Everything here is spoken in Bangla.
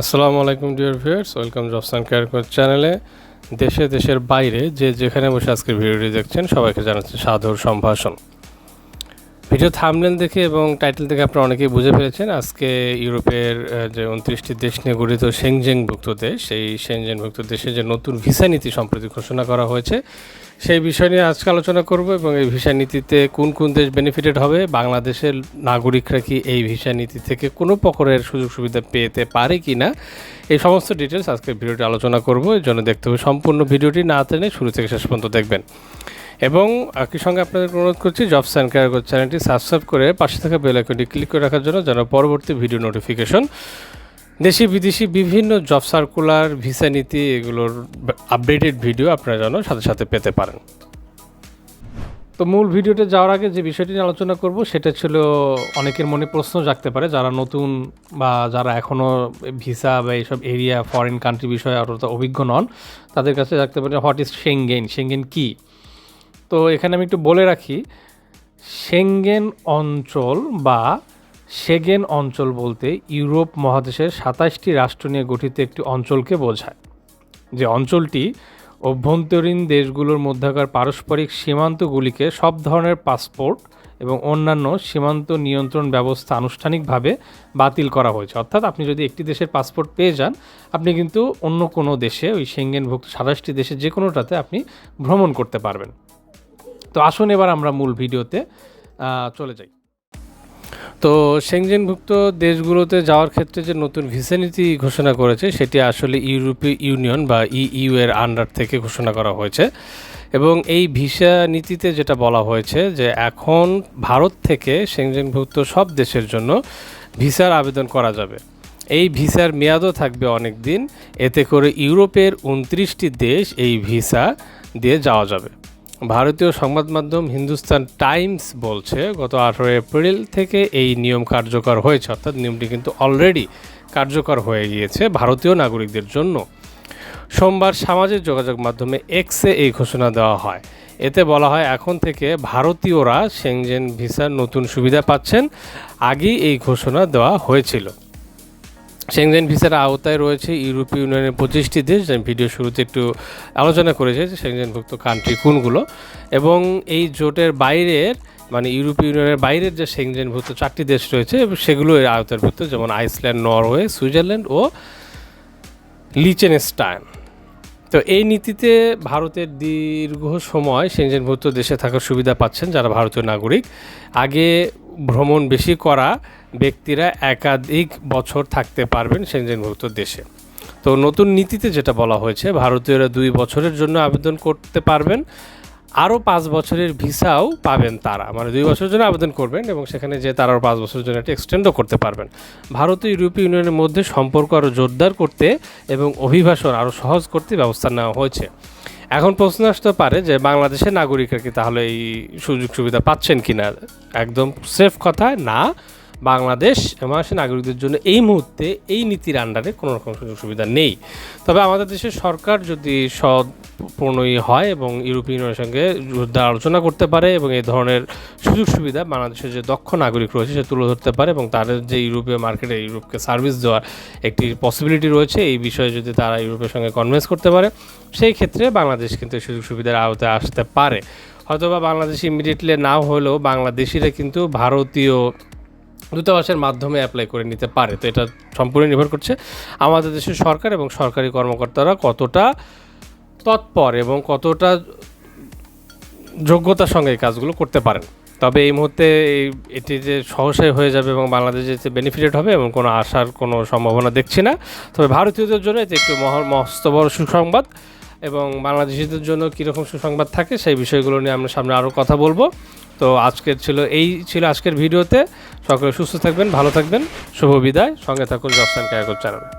আসসালামু আলাইকুম ডিয়ার ভিউয়ার্স ওয়েলকাম জবসান কেয়ার চ্যানেলে দেশে, দেশের বাইরে যে যেখানে বসে আজকের ভিডিওটি দেখছেন, সবাইকে জানাচ্ছি সাদর সম্ভাষণ। ভিডিও থামলেন দেখে এবং টাইটেল দেখে আপনারা অনেকেই বুঝে ফেলেছেন, আজকে ইউরোপের যে উনত্রিশটি দেশ নিয়ে গঠিত সেনজেংভুক্ত দেশ, সেই সেনজেনভুক্ত দেশে যে নতুন ভিসা নীতি সম্প্রতি ঘোষণা করা হয়েছে সেই বিষয় নিয়ে আজকে আলোচনা করব এবং এই ভিসা নীতিতে কোন কোন দেশ বেনিফিটেড হবে, বাংলাদেশের নাগরিকরা কি এই ভিসা নীতি থেকে কোনো প্রকারের সুযোগ সুবিধা পেতে পারে কি না এই সমস্ত ডিটেলস আজকে ভিডিওটি আলোচনা করব। এর জন্য দেখতে হবে সম্পূর্ণ ভিডিওটি না টেনে শুরু থেকে শেষ পর্যন্ত দেখবেন। এবং একই সঙ্গে আপনাদের অনুরোধ করছি অ্যান্ড ক্যারিয়ার চ্যানেলটি সাবস্ক্রাইব করে পাশে থাকা বেল আইকনটি ক্লিক করে রাখার জন্য যেন পরবর্তী ভিডিও নোটিফিকেশন দেশি বিদেশি বিভিন্ন জব সার্কুলার ভিসা নীতি এগুলোর আপডেটেড ভিডিও আপনারা যেন সাথে সাথে পেতে পারেন। তো মূল ভিডিওতে যাওয়ার আগে যে বিষয়টি নিয়ে আলোচনা করব, সেটা ছিল অনেকের মনে প্রশ্ন জাগতে পারে, যারা নতুন বা যারা এখনও ভিসা বা এইসব এরিয়া ফরেন কান্ট্রি বিষয়ে আরও অভিজ্ঞ নন, তাদের কাছে জাগতে পারে হোয়াট ইজ সেঙ্গেন সেঙ্গেন কী? তো এখানে আমি একটু বলে রাখি সেঙ্গেন অঞ্চল বা সেগেন অঞ্চল বলতে ইউরোপ মহাদেশের সাতাশটি রাষ্ট্র নিয়ে গঠিত একটি অঞ্চলকে বোঝায়। যে অঞ্চলটি অভ্যন্তরীণ দেশগুলোর মধ্যকার পারস্পরিক সীমান্তগুলিকে সব ধরনের পাসপোর্ট এবং অন্যান্য সীমান্ত নিয়ন্ত্রণ ব্যবস্থা আনুষ্ঠানিকভাবে বাতিল করা হয়েছে। অর্থাৎ আপনি যদি একটি দেশের পাসপোর্ট পেয়ে যান, আপনি কিন্তু অন্য কোনো দেশে, ওই সেঙ্গেনভুক্ত সাতাশটি দেশে যে কোনোটাতে আপনি ভ্রমণ করতে পারবেন। তো আসুন এবার আমরা মূল ভিডিওতে চলে যাই। তো সেনজেনভুক্ত দেশগুলোতে যাওয়ার ক্ষেত্রে যে নতুন ভিসা নীতি ঘোষণা করেছে, সেটি আসলে ইউরোপীয় ইউনিয়ন বা ইইউ এর আন্ডার থেকে ঘোষণা করা হয়েছে। এবং এই ভিসা নীতিতে যেটা বলা হয়েছে যে এখন ভারত থেকে সেনজেনভুক্ত সব দেশের জন্য ভিসার আবেদন করা যাবে। এই ভিসার মেয়াদও থাকবে অনেক দিন। এতে করে ইউরোপের উনত্রিশটি দেশ এই ভিসা দিয়ে যাওয়া যাবে। ভারতীয় সংবাদ মাধ্যম হিন্দুস্তান টাইমস বলছে, গত আঠারো এপ্রিল থেকে এই নিয়ম কার্যকর হয়েছে, অর্থাৎ নিয়মটি কিন্তু অলরেডি কার্যকর হয়ে গিয়েছে ভারতীয় নাগরিকদের জন্য। সোমবার সামাজিক যোগাযোগ মাধ্যমে এক্সে এই ঘোষণা দেওয়া হয়। এতে বলা হয়, এখন থেকে ভারতীয়রা সেনজেন ভিসার নতুন সুবিধা পাচ্ছেন। আগেই এই ঘোষণা দেওয়া হয়েছিল। সেনজেন ভিসার আওতায় রয়েছে ইউরোপীয় ইউনিয়নের পঁচিশটি দেশ যে ভিডিও শুরুতে একটু আলোচনা করেছে যে সেনজেনভুক্ত কান্ট্রি কোনগুলো। এবং এই জোটের বাইরের মানে ইউরোপীয় ইউনিয়নের বাইরের যে সেনজেনভুক্ত চারটি দেশ রয়েছে, সেগুলো এর আওতাভুক্ত, যেমন আইসল্যান্ড নরওয়ে সুইজারল্যান্ড ও লিচেনস্টাইন তো এই নীতিতে ভারতের দীর্ঘ সময় সেনজেনভুক্ত দেশে থাকার সুবিধা পাচ্ছেন যারা ভারতীয় নাগরিক। আগে ভ্রমণ বেশি করা ব্যক্তিরা একাধিক বছর থাকতে পারবেন সেনজেনভুক্ত দেশে। তো নতুন নীতিতে যেটা বলা হয়েছে, ভারতীয়রা দুই বছরের জন্য আবেদন করতে পারবেন, আরও পাঁচ বছরের ভিসাও পাবেন তারা। মানে দুই বছরের জন্য আবেদন করবেন এবং সেখানে যে তারা আরও পাঁচ বছরের জন্য একটা এক্সটেন্ডও করতে পারবেন। ভারত ইউরোপীয় ইউনিয়নের মধ্যে সম্পর্ক আরও জোরদার করতে এবং অভিবাসন আরও সহজ করতে ব্যবস্থা নেওয়া হয়েছে। এখন প্রশ্ন আসতে পারে যে, বাংলাদেশের নাগরিকরা কি তাহলে এই সুযোগ সুবিধা পাচ্ছেন কি না একদম সেফ কথা না। বাংলাদেশ বাংলাদেশের নাগরিকদের জন্য এই মুহূর্তে এই নীতির আন্ডারে কোনো রকম সুযোগ সুবিধা নেই। তবে আমাদের দেশের সরকার যদি সৎপূর্ণই হয় এবং ইউরোপীয় ইউনিয়নের সঙ্গে আলোচনা করতে পারে এবং এই ধরনের সুযোগ সুবিধা বাংলাদেশের যে দক্ষ নাগরিক রয়েছে সে তুলে ধরতে পারে এবং তাদের যে ইউরোপীয় মার্কেটে ইউরোপকে সার্ভিস দেওয়ার একটি পসিবিলিটি রয়েছে, এই বিষয়ে যদি তারা ইউরোপের সঙ্গে কনভিন্স করতে পারে, সেই ক্ষেত্রে বাংলাদেশ কিন্তু সুযোগ সুবিধার আওতায় আসতে পারে। হয়তোবা বাংলাদেশ ইমিডিয়েটলি নাও হলেও বাংলাদেশিরা কিন্তু ভারতীয় দূতাবাসের মাধ্যমে অ্যাপ্লাই করে নিতে পারে। তো এটা সম্পূর্ণ নির্ভর করছে আমাদের দেশের সরকার এবং সরকারি কর্মকর্তারা কতটা তৎপর এবং কতটা যোগ্যতার সঙ্গে এই কাজগুলো করতে পারেন। তবে এই মুহূর্তে এটি যে সহসাই হয়ে যাবে এবং বাংলাদেশে যে বেনিফিটেড হবে এবং কোনো আসার কোনো সম্ভাবনা দেখছি না। তবে ভারতীয়দের জন্য এটি একটু মহ মস্ত বড় সুসংবাদ এবং বাংলাদেশিদের জন্য কীরকম সুসংবাদ থাকে সেই বিষয়গুলো নিয়ে আমরা সামনে আরও কথা বলব। তো আজকের ছিল, এই ছিল আজকের ভিডিওতে। সকলে সুস্থ থাকবেন, ভালো থাকবেন। শুভ বিদায়। সঙ্গে থাকুন জবসান ক্যারাকর চ্যানেলে।